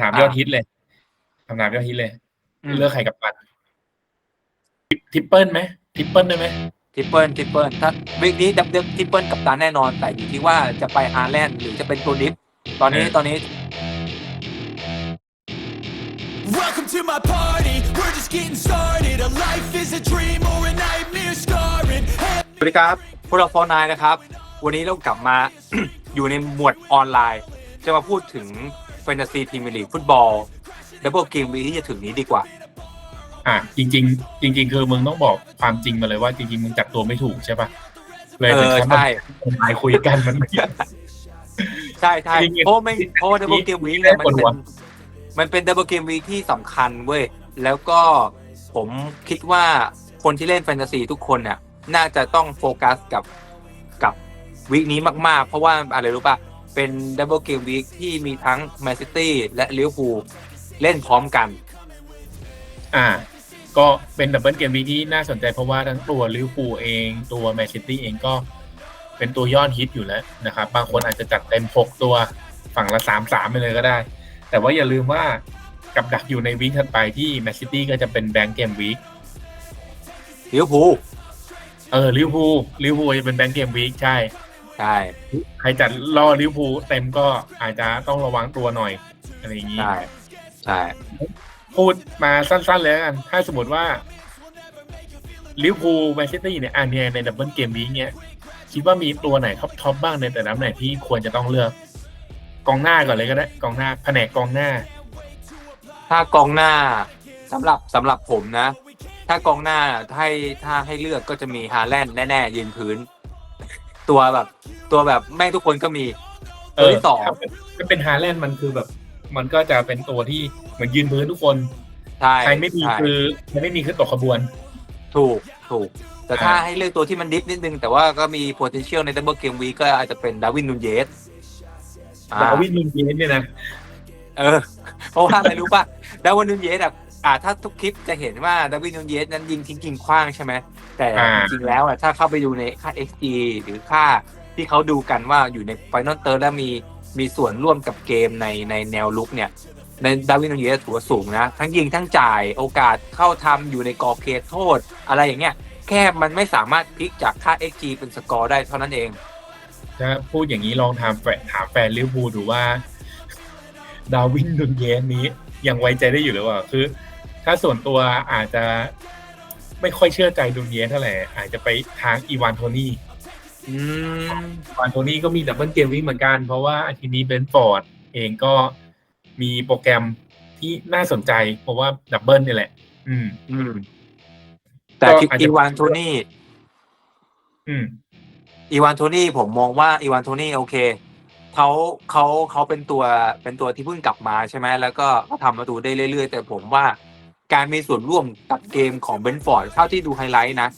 ถามยอดฮิตเลยคำถามยอดฮิตเลยอืมเลือกใครกับปันทิปเปิลไหมทิปเปิลได้ไหมทริปเปิลทริปเปิลถ้าวีคนี้ดับเบิลทริปเปิลกับตาแน่นอน แต่อยู่ที่ว่าจะไปฮาแลนด์หรือจะเป็นตัวดิฟ ตอนนี้ตอนนี้ Welcome to my party. We're just getting started. A life is a dream or a nightmare scarring. สวัสดีครับพวกเราฟอร์นายนะครับ วันนี้เรากลับมาอยู่ในหมวดออนไลน์ จะมาพูดถึงแฟ นตาซีพรีเมียร์ลีกฟุตบอลดับเบิลเกมวีที่จะถึงนี้ดีกว่า อะจริง ๆ จริง ๆ คือมึงต้องบอกความจริงมาเลยว่าจริงๆมึงจัดตัวไม่ถูกใช่ปะเลยเอเป็นอคำใช่หมายคุยกันมันไม่ใช่ใช่จริงๆเพราะไม่เพราะดับเบิลเกมวีเนี่ยมันปวดหัเป็วนมันเป็นดับเบิลเกมวีที่สำคัญเว้ยแล้วก็ผมคิดว่าคนที่เล่นแฟนตาซีทุกคนเนี่ยน่าจะต้องโฟกัสกับกับวีคนี้มากๆ เพราะว่าอะไรรู้ป่ะ เป็นดับเบิลเกมวีคที่มีทั้งแมนซิตี้และลิเวอร์พูลเล่นพร้อมกัน อ่า ก็เป็นดับเบิลเกมวีที่น่าสนใจเพราะว่าทั้งตัวลิเวอร์พูลเองตัวแมนซิตี้เองก็เป็นตัวยอดฮิตอยู่แล้วนะครับ บางคนอาจจะจัดเต็มหกตัวฝั่งละสามสามไปเลยก็ได้ แต่ว่าอย่าลืมว่ากับดักอยู่ในวีคถัดไปที่แมนซิตี้ก็จะเป็นแบงก์เกมวีคลิเวอร์พูลเออลิเวอร์พูลลิเวอร์พูลจะเป็นแบงก์เกมวีคใช่ ใช่ใครจัดล่อลิเวอร์พูลเต็มก็อาจจะต้องระวังตัวหน่อยอะไรอย่างนี้ใช่ใช่พูดมาสั้นๆเลยแล้วกัน ถ้าสมมติว่าลิเวอร์พูลแมนซิตี้เนี่ยอันเนี้ยในดับเบิลเกมวีคเนี่ยคิดว่ามีตัวไหนท็อปท็อปบ้างในแต่ละตำแหน่งที่ควรจะต้องเลือกกองหน้าก่อนเลยก็ได้กองหน้าแผนกกองหน้า ถ้ากองหน้าสำหรับสำหรับผมนะ ถ้ากองหน้าถ้าให้ถ้าให้เลือกก็จะมีฮาแลนด์แน่ๆยืนพื้น ตัวแบบ ตัวแบบแม่งทุกคนก็มีเอตัวอที่สองถ้าเป็นถ้าเป็นฮาแลนด์มันคือแบบ มันก็จะเป็นตัวที่เหมือนยืนพื้นทุกคน ใช่ใครไม่มีใช่คือใครไม่มีคือตกขบวน ถูกถูก แต่ถ้าอ่าให้เลือกตัวที่มันดิฟนิดนึง แต่ว่าก็มี potential ในดับเบิลเกมวีก็อาจจะเป็นดาวินนูนเยสอ่าดาวินนูนเยสเนี่ยนะ เออเพราะว่าอะไรรู้ป่ะดาวินนูนเยสอะ อ่าถ้าทุกคลิปจะเห็นว่าดาวินนูนเยสนั้นยิงทิ้งยิงคว้างใช่ไหมแต่อ่าจริงๆแล้วอะถ้าเข้าไปดูในค่า XG หรือค่าที่เขาดูกันว่าอยู่ในไฟนอลเตอร์แล้วมีมีส่วนร่วมกับเกมในในแนวลุกเนี่ยในดาวินนูนเยสถือว่าสูงนะ ทั้งยิงทั้งจ่ายโอกาสเข้าทำอยู่ในกรอบเขตโทษ อะไรอย่างเงี้ยแค่มันไม่สามารถพลิกจากค่า XG เป็นสกอร์ได้เท่านั้นเองถ้าพูดอย่างนี้ลองถามแฟนถามแฟนลิเวอร์พูลดูว่า ดาวินดุนเยสนี้ยังไว้ใจได้อยู่หรือเปล่า คือ ถ้าส่วนตัวอาจจะไม่ค่อยเชื่อใจดุนเยสเท่าไหร่อาจจะไปทางอีวานโทนี่อืมอีวานโทนี่ก็มีดับเบิลเกมวิ่งเหมือนกัน เพราะว่าอาทีนี้เบนฟอร์ดเองก็มีโปรแกรมที่น่าสนใจ เพราะว่าดับเบิลนี่แหละ อืม อืม แต่ก็อาจจะอีวานโทนี่อืมอีวานโทนี่ผมมองว่าอีวานโทนี่โอเคเขาเขาเขาเป็นตัวเป็นตัวที่เพิ่งกลับมาใช่ไหมแล้วก็ก็ทำประตูได้เรื่อยๆ แต่ผมว่า การมีส่วนร่วมกับเกมของเบนฟอร์ดเท่าที่ดูไฮไลท์นะ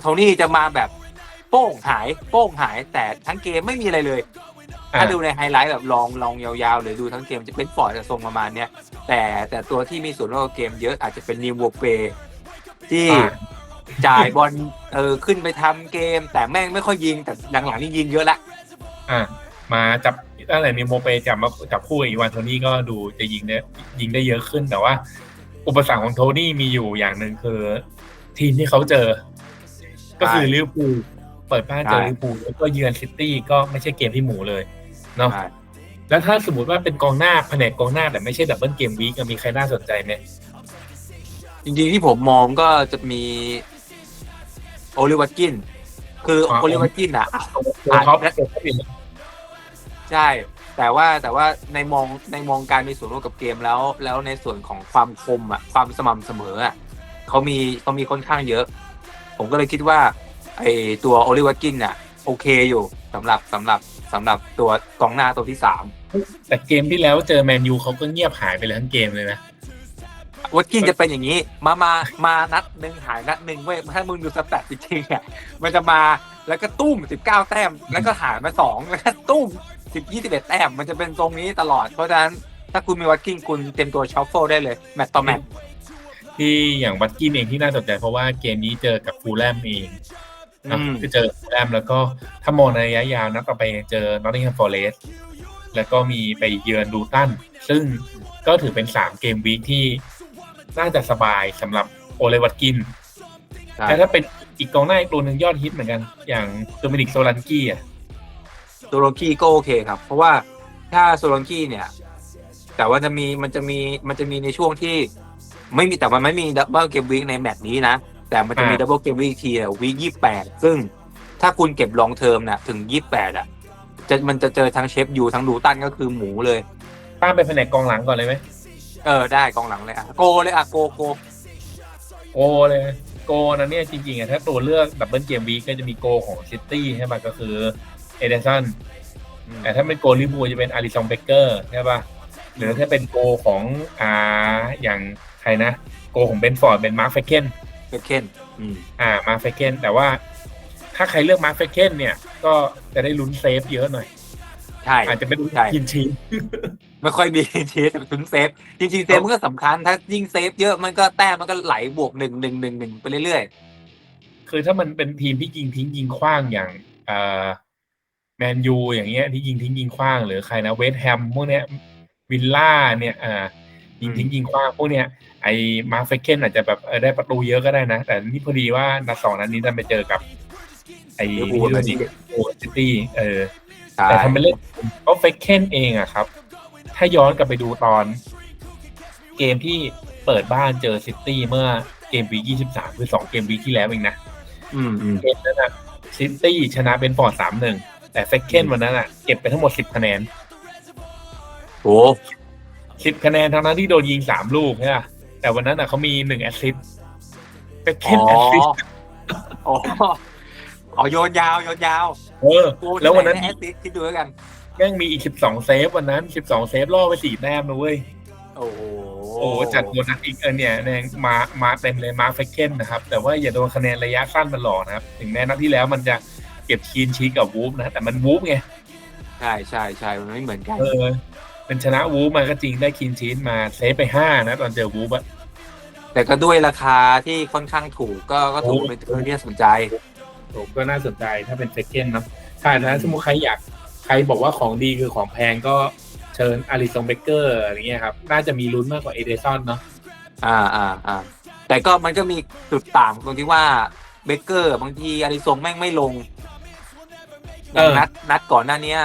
โทนี่จะมาแบบโป้งหายโป้งหายแต่ทั้งเกมไม่มีอะไรเลยอ่าถ้าดูในไฮไลท์แบบลองลองยาวๆหรือดูทั้งเกมจะเป็นฟอร์ดจะทรงประมาณเนี้ยแต่แต่ตัวที่มีส่วนร่วมกับเกมเยอะอาจจะเป็นนิวโวเปที่อ่าจ่ายบอลเออขึ้นไปทำเกม แต่แม่งไม่ค่อยยิงแต่หลังๆนี่ยิงเยอะละอ่ามาจับอะไรนิโมเปจับมาจับคู่กับอีวานโทนี่ก็ดูจะยิงได้ยิงได้เยอะขึ้นแต่ว่า อุปสรรคของโทนี่มีอยู่อย่างหนึ่งคือ ทีมที่เขาเจอ ก็คือลิเวอร์พูลเปิดบ้านเจอลิเวอร์พูลแล้วก็เยือนซิตี้ก็ไม่ใช่เกมที่หมูเลยเนาะใช่แล้วถ้าสมมติว่าเป็นกองหน้าแผนกกองหน้าแต่ไม่ใช่ดับเบิลเกมวีกมีใครน่าสนใจไหมจริงๆที่ผมมองก็จะมีโอลิวัตกิน คือโอลิวัตกินอะตัวท็อปและตัวท็อปอยู่ใช่ แต่ว่าแต่ว่าในมองในมองการมีส่วนร่วมกับเกมแล้ว แล้วในส่วนของความคมอะความสม่ำเสมออะเขามีเขามีค่อนข้างเยอะ ผมก็เลยคิดว่าไอตัวโอลิวัตกินอะโอเคอยู่สำหรับสำหรับสำหรับตัวกองหน้าตัวที่สามแต่เกมที่แล้วเจอแมนยูเขาก็เงียบหายไปเลยทั้งเกมเลยนะวัตกินจะเป็นอย่างนี้ มามามานัดหนึ่งหายนัดหนึ่งเว้ยถ้ามึงดูสแตทจริงๆอะมันจะมาแล้วก็ตุ้มสิบเก้าแต้ม แล้วก็หายมาสองแล้วก็ตุ้ม สิบยี่สิบเอ็ดแต้มมันจะเป็นตรงนี้ตลอด เพราะฉะนั้นถ้าคุณมีวัตกินคุณเต็มตัวช็อปโฟได้เลย แมตต์ต่อแมตต์ที่อย่างวัตกินเองที่น่าสนใจเพราะว่าเกมนี้เจอกับฟูลแลมเองนะอืมคือเจอฟูลแลมแล้วก็ถ้ามองในระยะยาวนัดต่อไปเจอนอตติงแฮมฟอร์เรสแล้วก็มีไปเยือนดูตันซึ่งก็ถือเป็นสามเกมวีคที่น่าจะสบายสำหรับโอเลวัตกินใช่แต่ถ้าเป็นอีกกองหน้าอีกตัวหนึ่งยอดฮิตเหมือนกัน อย่างโดมินิกโซลันกี้อะ โซโลกี้ก็โอเคครับ เพราะว่าถ้าโซโลกี้เนี่ย แต่ว่าจะมีมันจะมีมันจะมีในช่วงที่ ไม่มีแต่มันไม่มีดับเบิลเกมวีคในแมตช์นี้นะ แต่มันจะมีอ่าดับเบิลเกมวีคทีอะวีคยี่แปดซึ่งถ้าคุณเก็บลองเทอมนะถึงยี่แปดอะจะมันจะเจอทั้งเชฟยูทั้งดูตันก็คือหมูเลย ป้ามไปแผนกกองหลังก่อนเลยไหมเออได้กองหลังเลยอะโกเลยอะโกโกโกเลยโกนะเนี่ยจริงๆอะถ้าตัวเลือกดับเบิลเกมวีคก็จะมีโกของซิตี้ใช่ป่ะก็คือ เอเดสันอืมแต่ถ้าเป็นโกลิบูลจะเป็นอาริซองเบเกอร์ใช่ป่ะหรือถ้าเป็นโกของอ่าอย่างใครนะ โกของเบนฟอร์ดเป็นมาร์คเฟเคนเบคเคนอืมอ่ามาร์คเฟเคนแต่ว่าถ้าใครเลือกมาร์คเฟเคนเนี่ย ก็จะได้ลุ้นเซฟเยอะหน่อยใช่อาจจะเป็นใช่ยินชีไม่ค่อยมีทีแต่ถึงเซฟจริงๆเซฟมันก็สำคัญ ถ้ายิ่งเซฟเยอะมันก็แต้มมันก็ไหลบวกหนึ่งหนึ่งหนึ่งหนึ่งไปเรื่อยคือถ้ามันเป็นทีมที่ยิงทิ้งยิงขว้างอย่างอ่า แมนยูอย่างเงี้ยที่ยิงทิ้งยิงขว้างหรือใครนะเวสต์แฮมพวกเนี้ยวิลล่าเนี่ยอ่ายิงทิ้งยิงขว้างพวกเนี้ยไอ้มาร์คเฟเคนอาจจะแบบเออได้ประตูเยอะก็ได้นะ แต่นี่พอดีว่านัดสองนัดนี้ดันไปเจอกับ ไอ้ๆลิลิเวเวออร์ร์พูลพูลซิตี้เออใช่แต่ทำเป็นเล่นเพราะเฟกเคนเองอะครับ ถ้าย้อนกลับไปดูตอน เกมที่เปิดบ้านเจอซิตี้เมื่อเกมวียี่สิบสามคือสองเกมวีคที่แล้วเองนะอืมอืมเกมนั้นอะซิตี้ชนะเบนฟอร์ดสามหนึ่ง แต่เฟกเคนวันนั้นอะเก็บไปทั้งหมดสิบคะแนนโอ้สิบคะแนนทั้งนั้นที่โดนยิงสามลูกใช่ไหมแต่วันนั้นอะเขามีหนึ่งแอสซิสต์เฟกเคนอ๋อแอสซิสต์อ๋ออ๋อโยนยาวโยนยาวเออกูแล้ววันนั้นแอสซิสคิดดูแล้วกันแม่งมีอีกสิบสองเซฟวันนั้นสิบสองเซฟล่อไปสี่แต้มนะเว้ยโอ้โหโอ้โหจัดโบนัสอีกเออเนี่ยเนี่ยมามาเต็มเลยมาร์คเฟกเคนนะครับ แต่ว่าอย่าโดนคะแนนระยะสั้นมันหลอกนะครับ ถึงแม้นัดที่แล้วมันจะ เก็บคีนชีทกับวูฟนะ แต่มันวูฟไงใช่ใช่ใช่มันไม่เหมือนกัน เออเป็นชนะวูฟมาก็จริงได้คีนชีทมาเซฟไปห้านะ ตอนเจอวูฟอะแต่ก็ด้วยราคาที่ค่อนข้างถูกก็ก็ถูกโอ้เป็นเรื่องที่น่าสนใจผมก็น่าสนใจถ้าเป็นเฟกเคนนะถ้าถ้าสมมติใครอยากใครบอกว่าของดีคือของแพงก็เชิญอาริซงเบเกอร์อะไรเงี้ยครับ น่าจะมีลุ้นมากกว่าเอเดซอนเนาะอ่าอ่าอ่าแต่ก็มันก็มีจุดต่างตรงที่ว่าเบเกอร์บางทีอาริซงแม่งไม่ลง อย่างนัดนัดก่อนหน้าเนี้ย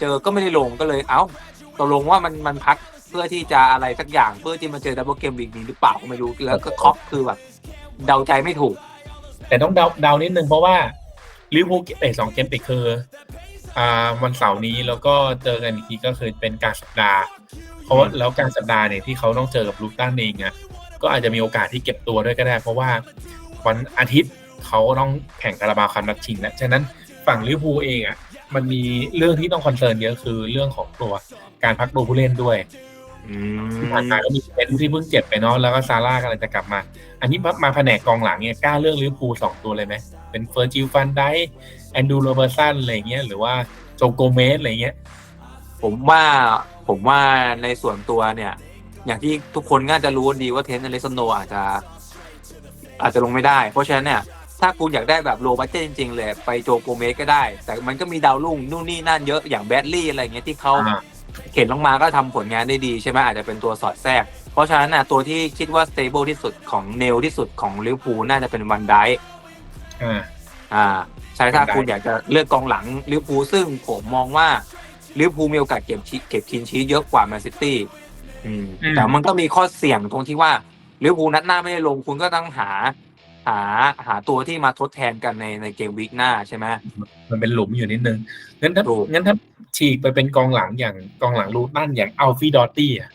เจอก็ไม่ได้ลงก็เลยเอ้าตกลงว่ามันมันพักเพื่อที่จะอะไรสักอย่างเพื่อที่มาเจอดับเบิลเกมวีคนี้หรือเปล่าก็ไม่รู้แล้วก็ครอปคือแบบเดาใจไม่ถูก แต่ต้องเดาเดานิดนึงเพราะว่าลิเวอร์พูลเตะสองเกมติดคืออ่าวันเสาร์นี้แล้วก็เจอกันอีกทีก็คือเป็นกลารสัปดาห์ เพราะว่าแล้วกลารสัปดาห์เนี่ยที่เขาต้องเจอกับลูตันเองอะก็อาจจะมีโอกาสที่เก็บตัวด้วยก็ได้ เพราะว่าวันอาทิตย์เขาต้องแข่งคาราบาวคัพนัดชิงแล้วฉะนั้น ฝั่งลิเวอร์พูลเองอะมันมีเรื่องที่ต้องคอนเซิร์นเยอะคือเรื่องของตัวการพักตัวผู้เล่นด้วยอืที่ผ่านมาก็มีเป็นที่เพิ่งเจ็บไปเนาะแล้วก็ซาร่ากำลังจะกลับมา อันนี้มาแผนกกองหลังเนี่ยกล้าเลือกลิเวอร์พูลสองตัวเลยไหมเป็นเฟอร์จิลฟันไดแอนดูโรเบอร์สันอะไรเงี้ยหรือว่าโจโกเมสอะไรเงี้ย ผมว่าผมว่าในส่วนตัวเนี่ย อย่างที่ทุกคนน่าจะรู้ดีว่าเทนต์อเลสโนอาจจะ อาจจะลงไม่ได้ เพราะฉะนั้นเนี่ย ถ้าคุณอยากได้แบบโลบัตเจตจริงๆเลยไปโจโกเมสก็ได้ แต่มันก็มีดาวรุ่งนู่นนี่นั่นเยอะอย่างแบดลี่อะไรเงี้ยที่เขาอ่าเข็นลงมาก็ทำผลงานได้ดีใช่ไหมอาจจะเป็นตัวสอดแทรก เพราะฉะนั้นน่ะตัวที่คิดว่าสเตเบิลที่สุดของเนลที่สุดของลิเวอร์พูลน่าจะเป็นวันไดอ่าอ่าใช่ถ้า Van Dijk คุณอยากจะเลือกกองหลังลิเวอร์พูลซึ่งผมมองว่าลิเวอร์พูลมีโอกาสเก็บชีเก็บคินชีสเยอะกว่าแมนซิตี้อืมอืมแต่มันก็มีข้อเสี่ยงตรงที่ว่าลิเวอร์พูลนัดหน้าไม่ได้ลงคุณก็ต้องหา หาหาตัวที่มาทดแทนกันในในเกมวีคหน้าใช่ไหมมันเป็นหลุมอยู่นิดนึงงั้นถ้าถูกงั้นถ้าฉีกไปเป็นกองหลังอย่างกองหลังลูตันอย่างอัลฟี่ดอตตี้อะ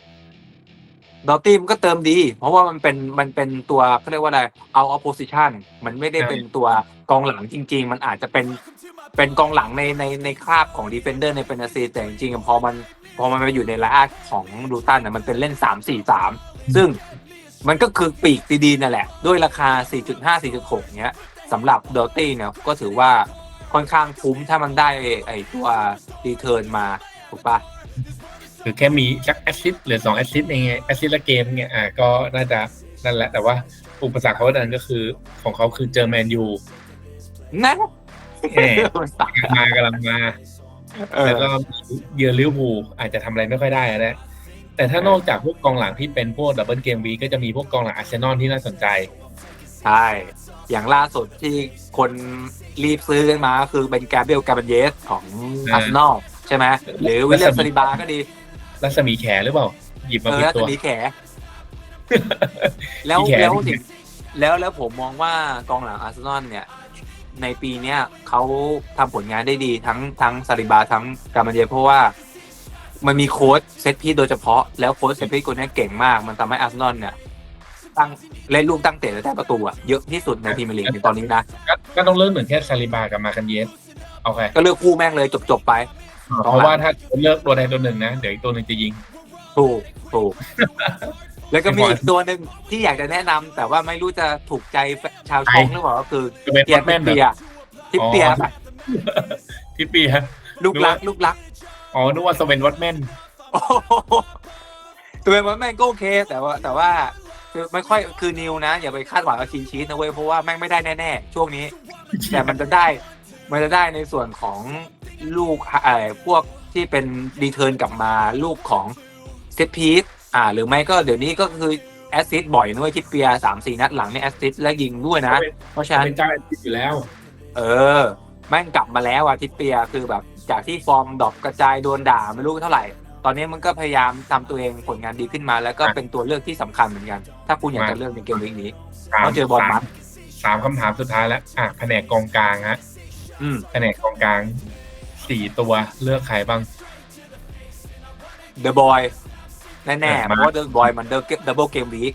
ดอตตี้มันก็เติมดี เพราะว่ามันเป็นมันเป็นตัวเขาเรียกว่าอะไรเอา opposition มันไม่ได้เป็นตัวกองหลังจริง ๆ มันอาจจะเป็นเป็นกองหลังในในในคราบของ defender ในเป็นอาซีแต่จริงๆพอมันพอมันมาอยู่ในระอาของดูตันน่ะมันเป็นเล่น3 4 3ซึ่ง มันก็คือปีกดีๆนั่นแหละ ด้วยราคา 4.5 4.6 เนี้ยสำหรับดอตตี้เนี่ยก็ถือว่าค่อนข้างคุ้มถ้ามันได้ไอตัวรีเทิร์นมา ถูกปะคือแค่มีสักแอสซิสต์หรือสองแอสซิสต์เองแอสซิสต์ละเกมเนี่ยอ่าก็น่าจะนั่นแหละ แต่ว่าอุปสรรคเขาดันก็คือของเขาคือเจอแมนยูนะแหมกำลังมากำลังมาเออแล้วก็เยือนลิเวอร์พูลอาจจะทำอะไรไม่ค่อยได้นะ แต่ถ้านอกจากพวกกองหลังที่เป็นพวกดับเบิลเกมวีก็จะมีพวกกองหลังอาร์เซนอลที่น่าสนใจ ใช่ อย่างล่าสุดที่คนรีบซื้อกันมาก็คือเป็นแกเบรียลกาบันเยสของอ่าอาร์เซนอลใช่ไหมหรือวิลเลียมซาลิบาก็ดีรัศมีแขหรือเปล่า หยิบเอมาอผิดน่าตัจะวมีแข แล้วมีแขแล้วมีแขสิ่งแล้วแล้วผมมองว่ากองหลังอาร์เซนอลเนี่ยในปีเนี้ยเขาทำผลงานได้ดีทั้งทั้งซาลิบาทั้งกาบันเยสเพราะว่า มันมีโค้ชเซตพีซโดยเฉพาะแล้วโค้ชเซตพีซคนนี้เก่งมาก มันทำให้อาร์เซนอลเนี่ยตั้งเล่นลูกตั้งเตะและแต่ประตูอะเยอะที่สุดในพรีเมียร์ลีกในตอนนี้นะก็ก็ต้องเริ่มเหมือนแค่ซาลิบากับมาคันเยสเอาใครก็เลือกคู่แม่งเลยจบๆไป เพราะว่าถ้าเลือกตัวใดตัวหนึ่งนะเดี๋ยวอีกตัวหนึ่งจะยิงถูกถูกแล้วก็มีไม่พออีกตัวหนึ่งที่อยากจะแนะนำแต่ว่าไม่รู้จะถูกใจชาวช่องหรือเปล่าก็คือจะเป็นเปียวัดแม่นเหรเปีอยทิปเปียอ๋อทิปปี้ฮะลูกรักลูกรัก อ๋อนึกว่าสเวนวัดแม่นโอ้โหตัวเป็นว่าแม่งก็โอเค แต่ว่าแต่ว่าคือไม่ค่อยคือนิวนะ อย่าไปคาดหวังกับคินชีสนะเว้ยเพราะว่าแม่งไม่ได้แน่ๆ ช่วงนี้ แต่มันจะได้มันจะได้ในส่วนของลูกเอ่อพวกที่เป็นรีเทิร์นกลับมาลูกของเซตพีซอ่า หรือไม่ก็เดี๋ยวนี้ก็คือแอสซิสต์บ่อยด้วยทิปเปียสามสี่นัดหลังเนี่ยแอสซิสต์และยิงด้วยนะ เพราะฉะนั้นเป็นเจ้าแอนติอยู่แล้ว เออ แม่งกลับมาแล้วอะทิปเปียคือแบบจากที่ฟอร์มดรอปกระจายโดนด่าไม่รู้เท่าไหร่ ตอนนี้มันก็พยายามทำตัวเองผลงานดีขึ้นมา แล้วก็อะเป็นตัวเลือกที่สำคัญเหมือนกัน ถ้าคุณอยากจะมาเลือกในเกมวีคนี้สามต้องเจอบอลมัดสามคำถามสุดท้ายแล้วอะแผนกกองกลางฮะอืมแผนกกองกลางสี่ตัวเลือกใครบ้างเดอะบอยแน่ๆเพมาราะว่าเดอะบอยมันเดอะดับเบิลเกมวีค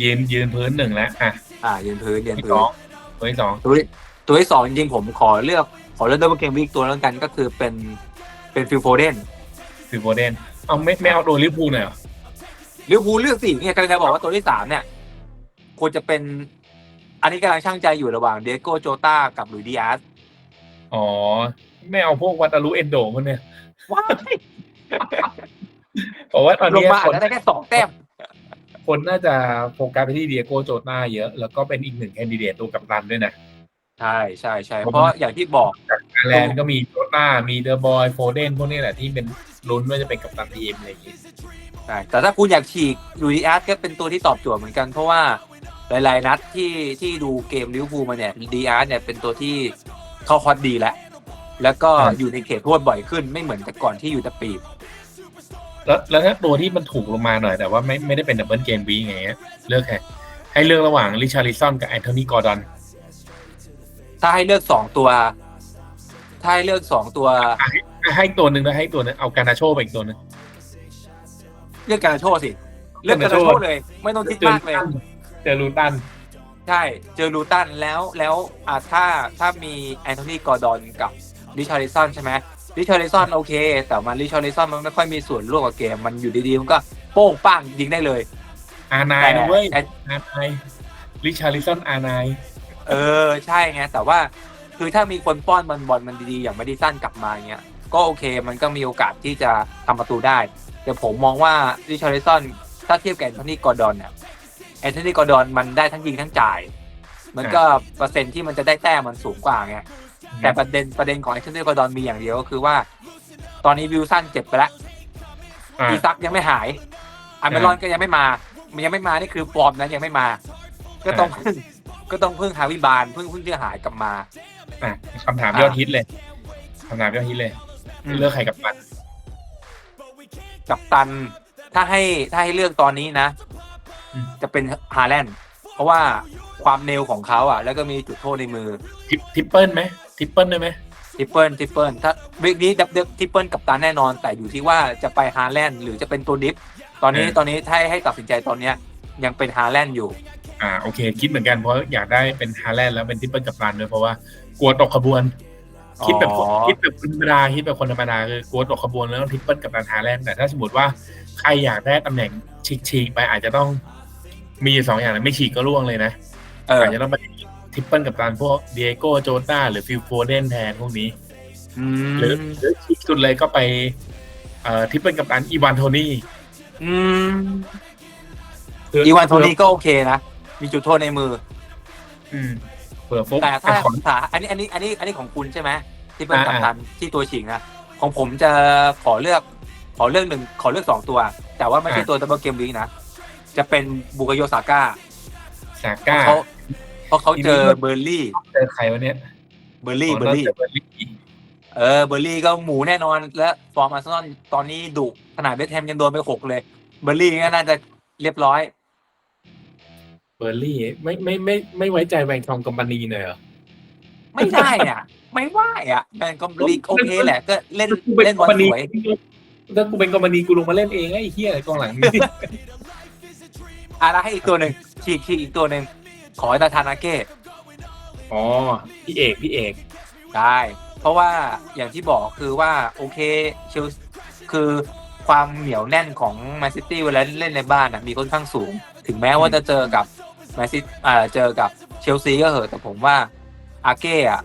ยืนยืนพื้นหนึ่งแล้วอะอ่ายืนพื้นยืนที่พื้สนองตัวที่สองตัวที่ ตัวที่สองจริงๆผมขอเลือกขอเลือกดับเบิลเกมวีคตัวแล้วกันก็คือเป็นเป็นฟิลโฟเดนคือโบเดนเอาไม่ไม่เอาตัวลิเวอร์พูลหน่อยเหรอลิเวอร์พูลเลือกสิเนี่ยกำลังจะบอกว่าตัวที่สามเนี่ยควรจะเป็น อันนี้กำลังช่างใจอยู่ระหว่างเดโกโจตากับหลุยส์ดิอาสอ๋อ ไม่เอาพวกวัตารุเอนโดมันเนี่ยว้ายเพราะว่าตอนลงเนี้ยมาคนอาจจะได้แค่สองแต้มคนน่าจะโฟกัสไปที่เดียโกโจตาเยอะ แล้วก็เป็นอีกหนึ่งแคนดิเดตตัวกัปตันด้วยนะ ใช่ใช่ใช่เพราะอย่างที่บอกไอร์แลนด์ก็มีโจตามีเดอะบอยโฟเดนพวกนี้แหละที่เป็นลุ้นว่าจะเป็นกัปตันทีมอะไรอย่างงี้ใช่แต่ถ้าคุณอยากฉีกหลุยส์ดิอาสก็เป็นตัวที่ตอบโจทย์เหมือนกัน เพราะว่าหลาย ๆ นัดที่ที่ดูเกมลิเวอร์พูลมาเนี่ยดีอาร์เนี่ยเป็นตัวที่เข้าฮอตดีแล้วแล้วก็อยู่ในเขตโทษบ่อยขึ้นไม่เหมือนแต่ก่อนที่อยู่แต่ปีกแล้วแล้วถ้าตัวที่มันถูกลงมาหน่อยแต่ว่าไม่ไม่ได้เป็นดับเบิลเกมวีไงเงี้ยเลือกใครให้เลือกระหว่างริชาริสันกับแอนโทนีกอร์ดอน ถ้าให้เลือกสองตัว ถ้าให้เลือกสองตัว ให้ตัวหนึ่งแล้วให้ตัวหนึงเอาการนาโชไปอีกตัวหนึง เลือกการาโชสิ เลือกการาโชเลย ไม่ต้องคิดมากเลย เจอลูตัน ใช่ เจอลูตันแล้วแล้วอ่าถ้าถ้ามีแอนโทนีกอร์ดอนกับริชาริสันใช่ไหมริชาริสันโอเค แต่มันริชาริสันมันไม่ค่อยมีส่วนร่วมกับเกม มันอยู่ดีๆ มันก็โป้งป้างยิงได้เลย อาร์ไนแต่นะเว้ยแต่อาร์ไนริชาริสันอาร์ไน เออใช่ไงแต่ว่าคือถ้ามีคนป้อนบอลบอลมันดีๆอย่างไม่ได้สั้นกลับมาเงี้ยก็โอเคมันก็มีโอกาสที่จะทำประตูได้ แต่ผมมองว่าริชาริสันถ้าเทียบกับแอนโทนีกอร์ดอนเนี่ยแอนโทนีกอร์ดอนมันได้ทั้งยิงทั้งจ่าย มันก็เปอร์เซ็นต์ที่มันจะได้แต้มมันสูงกว่าไงแต่ประเด็นประเด็นของแอนโทนีกอร์ดอนมีอย่างเดียวก็คือว่า ตอนนี้วิลสันเจ็บไปแล้วอ่าอีซักยังไม่หายอาร์เมรอนก็ยังไม่มา มันยังไม่มานี่คือฟอร์มนั้นยังไม่มา ก็ต้องพึ่ง ก็ต้องพึ่งฮาวิบาลพึ่งพึ่งที่หายกลับมา อะคำถามยอดฮิตเลยคำถามยอดฮิตเลย อืม เลือกใครกับตันกับตัน ถ้าให้ถ้าให้เลือกตอนนี้นะ อืมจะเป็นฮาแลนด์เพราะว่าความเนวของเขาอะ แล้วก็มีจุดโทษในมือทิปทิปเปิลไหมทิปเปิลได้ไหมทริปเปิลทริปเปิลถ้าวิกนี้ดับเบิลทริปเปิลกับตันแน่นอน แต่อยู่ที่ว่าจะไปฮาแลนด์หรือจะเป็นตัวดิฟ ตอนนี้ตอนนี้ถ้าให้ตัดสินใจตอนเนี้ยยังเป็นฮาแลนด์อยู่ อ่าโอเค คิดเหมือนกันเพราะอยากได้เป็นฮาแลนด์แล้วเป็นทิปเปิลกับตันด้วยเพราะว่ากลัวตกขบวน คิดแบบอ๋อคิดแบบคนธรรมดาคิดแบบคนธรรมดาคือกลัวตกขบวนแล้วต้องทริปเปิลกับตันฮาแลนด์แต่ถ้าสมมติว่าใครอยากได้ตำแหน่งฉีกๆไปอาจจะต้องมีอยู่สองอย่างนะไม่ฉีกก็ร่วงเลยนะเอออาจจะต้องไปทริปเปิลกับตันพวกเดียโก้โจตาหรือฟิลโฟเดนแทนพวกนี้อืมหรือหรือฉีกสุดเลยก็ไปเอ่อทริปเปิลกับตันอีวานโทนี่อืมเผื่อีวานโทนี่ก็โอเคนะ มีจุดโทษในมือ อืมเผื่อฟุกแต่ถ้าขอถาอันนี้อันนี้อันนี้อันนี้ของคุณใช่ไหมที่เป็นอ่ากัปตันที่ตัวฉิงนะขของผมจะขอเลือก ขอเลือกหนึ่งขอเลือกสองตัว แต่ว่าไม่ใช่ตัวดับเบิลเกมวีนะจะเป็นบุกโยซาก้าซาก้าเขาเพราะเขาเจอทีนี้เบอร์ลี่เจอใครวะเนี่ยเบอร์ลี่เบอร์ลี่เบอร์ลี่เออเบอร์ลี่ก็หมูแน่นอน และฟอร์มอาร์เซนอลตอนนี้ดุขนาดเบสแฮมยังโดนไปหกเลย เบอร์ลี่ก็น่าจะเรียบร้อยเบ อร์ลี่ไม่ไม่ไม่ไม่ไว้ใจแวงทองกัมปานีเลยเหรอไม่ได้อะ ไม่ว่าอะแมนก็ลีกโอเคแหละ ก็เล่นเล่นบอลสวยถ้ากูเป็นกัมปานีกูลงมาเล่นเองไอ้เหี้ยกองหลังนี่อะแล้วให้อีกตัวหนึ่งฉีกฉีกอีกตัวหนึ่งขอให้ตาทานาเก้อ๋อพี่เอกพี่เอกได้เพราะว่าอย่างที่บอกคือว่าโอเคเชลคือความเหนียวแน่นของแมนซิตี้เวลาเล่นในบ้านนะมีค่อนข้างสูง ถึงแม้ว่าจะเจอกับ แมนซิตอ่าเจอกับเชลซีก็เหอะแต่ผมว่าอาเก้อะ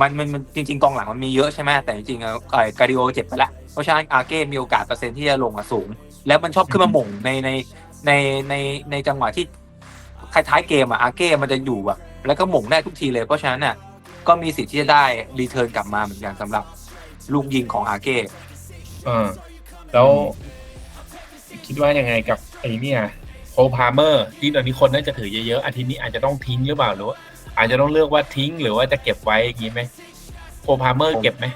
มันมันมันจริง ๆ กองหลังมันมีเยอะใช่ไหมแต่จริงๆอะไอ้การดิโอเจ็บไปแล้วเพราะฉะนั้นอาเก้มีโอกาสเปอร์เซ็นต์ที่จะลงอะสูง แล้วมันชอบขึ้นมาหม่งในในในในในจังหวะที่ท้ายๆเกมอะอาเก้มันจะอยู่แบบแล้วก็หม่งได้ทุกทีเลยเพราะฉะนั้นน่ะก็มีสิทธิ์ที่จะได้รีเทิร์นกลับมาเหมือนกันสำหรับลูกยิงของอาเก้เออแล้ว คิดว่ายังไงกับไอ้เนี่ย โคพาเมอร์ที่ตอนนี้คนน่าจะถือเยอะๆอาทิตย์นี้อาจจะต้องทิ้งหรือเปล่าหรือว่าอาจจะต้องเลือกว่าทิ้งหรือว่าจะเก็บไว้อย่างนี้ไหมโคพาเมอร์เก็บไหม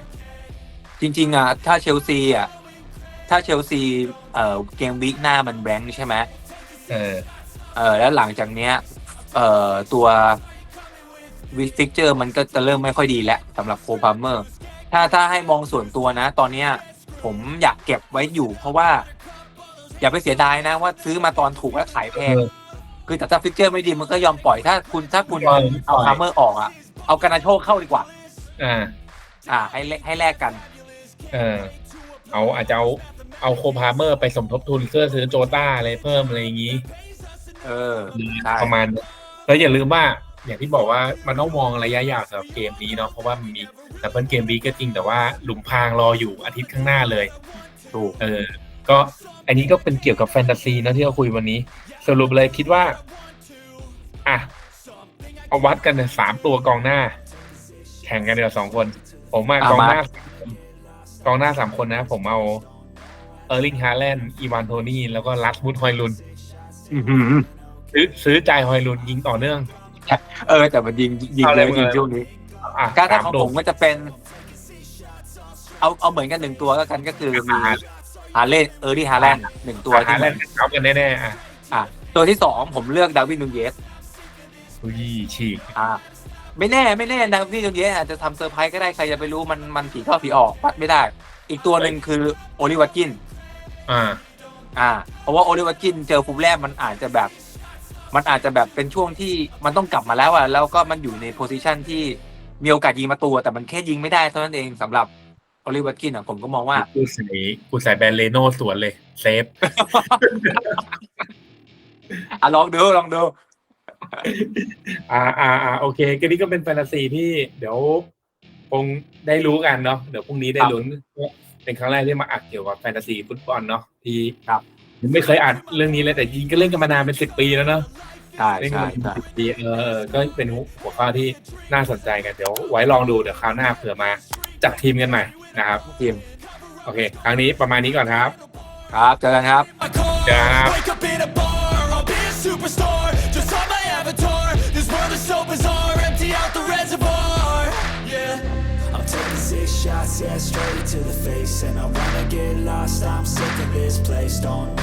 จริง ๆอะถ้าเชลซีอะถ้าเชลซีเอ่อเกมวีคหน้ามันแบงค์ใช่ไหมเออเออแล้วหลังจากเนี้ยเอ่อตัววิฟิกเจอร์มันก็จะเริ่มไม่ค่อยดีแล้วสำหรับโคพาเมอร์ถ้าถ้าให้มองส่วนตัวนะ ตอนเนี้ยผมอยากเก็บไว้อยู่ เพราะว่า อย่าไปเสียดายนะว่าซื้อมาตอนถูกแล้วขายแพงเออคือแต่ถ้าฟิกเจอร์ไม่ดีมันก็ยอมปล่อยถ้าคุณถ้าคุณปล่อยเอาปล่อยพาเมอร์ออกอะเอากานาโชเข้าดีกว่า อ่า อ่า ให้แลให้แลกกัน เออ เอาอาจจะเอาเอาโคพาเมอร์ไปสมทบทุนเพื่อซื้อโจต้าอะไรเพิ่มอะไรอย่างนี้ เออใช่ประมาณนั้นแล้วอย่าลืมว่าอย่างที่บอกว่ามันต้องมองระยะยาวสำหรับเกมนี้เนาะเพราะว่ามันมีดับเบิลเกมวีก็จริงแต่ว่าหลุมพรางรออยู่อาทิตย์ข้างหน้าเลย ถูก เออ ก็อันนี้ก็เป็นเกี่ยวกับแฟนตาซีนะที่เราคุยวันนี้ สรุปเลยคิดว่า อะ เอาวัดกันเนี่ยสามตัวกองหน้า แข่งกันเดี๋ยวสองคน ผมมากองหน้ากองหน้าสามคนนะ ผมเอาเออร์ลิงฮาแลนด์อีวานโทนี่แล้วก็ลัสมุดฮอยลุนอื้อหือซื้อซื้อใจายฮอยลุนยิงต่อเนื่อง เออ แต่มันยิงยิงเอาเลเลยยยิงเลยช่วงนี้อะการถ้าสของตัวผมก็จะเป็น เอาเอาเหมือนกันหนึ่งตัวก็กันก็คือมีอ่า ฮาเลนเออร์ดี้ฮาแลนด์หนึ่งตัวฮาที่แลนด์เอากันแน่ๆอะอะตัวที่สองผมเลือกดาวินนูเยสอุ้ยฉีกอ่าไม่แน่ไม่แน่ดาวินนูเยสอาจจะทำเซอร์ไพรส์ก็ได้ใครจะไปรู้มันมันผีเข้าผีออกวัดไม่ได้ อีกตัวหนึ่งคือโอลิวัตกิน อ่า อ่า เพราะว่าโอลิวัตกินเจอฟูลแลมมันอาจจะแบบ มันอาจจะแบบเป็นช่วงที่มันต้องกลับมาแล้วอะแล้วก็มันอยู่ในโพซิชันที่มีโอกาสยิงมาตัวแต่มันแค่ยิงไม่ได้เท่านั้นเองสำหรับโอลิวัตกินอะผมก็มองว่ากูใส่กูใส่แบรนด์เลโน่สวนเลย เซฟอะลองดูลองดูอ่าอ่าอ่าโอเคก็นี่ก็เป็นแฟนตาซีที่เดี๋ยวคงได้รู้กันเนาะเดี๋ยวพรุ่งนี้ได้ลุ้นเป็นครั้งแรกที่มาอัดเกี่ยวกับแฟนตาซีฟุตบอลเนาะที่ครับผมไม่เคยอัดเรื่องนี้เลยแต่จริงก็เล่นกันมานานเป็นสิบปีแล้วเนาะ ใช่เล่นกันใช่มาเป็นใช่สิบปีเออเออก็เป็นหัวข้อที่น่าสนใจกันเดี๋ยวไว้ลองดูเดี๋ยวคราวหน้าเผื่อมาจัดทีมกันใหม่นะครับทีมโอเค ครั้งนี้ประมาณนี้ก่อนครับ ครับเจอกันครับ I call, Yeah. wake up in a bar, I'll be a superstar. Just on my avatar. This world is so bizarre, empty out the reservoir. Yeah. I'm taking six shots, yeah, straight to the face. And I wanna get lost, I'm sick of this place. Don't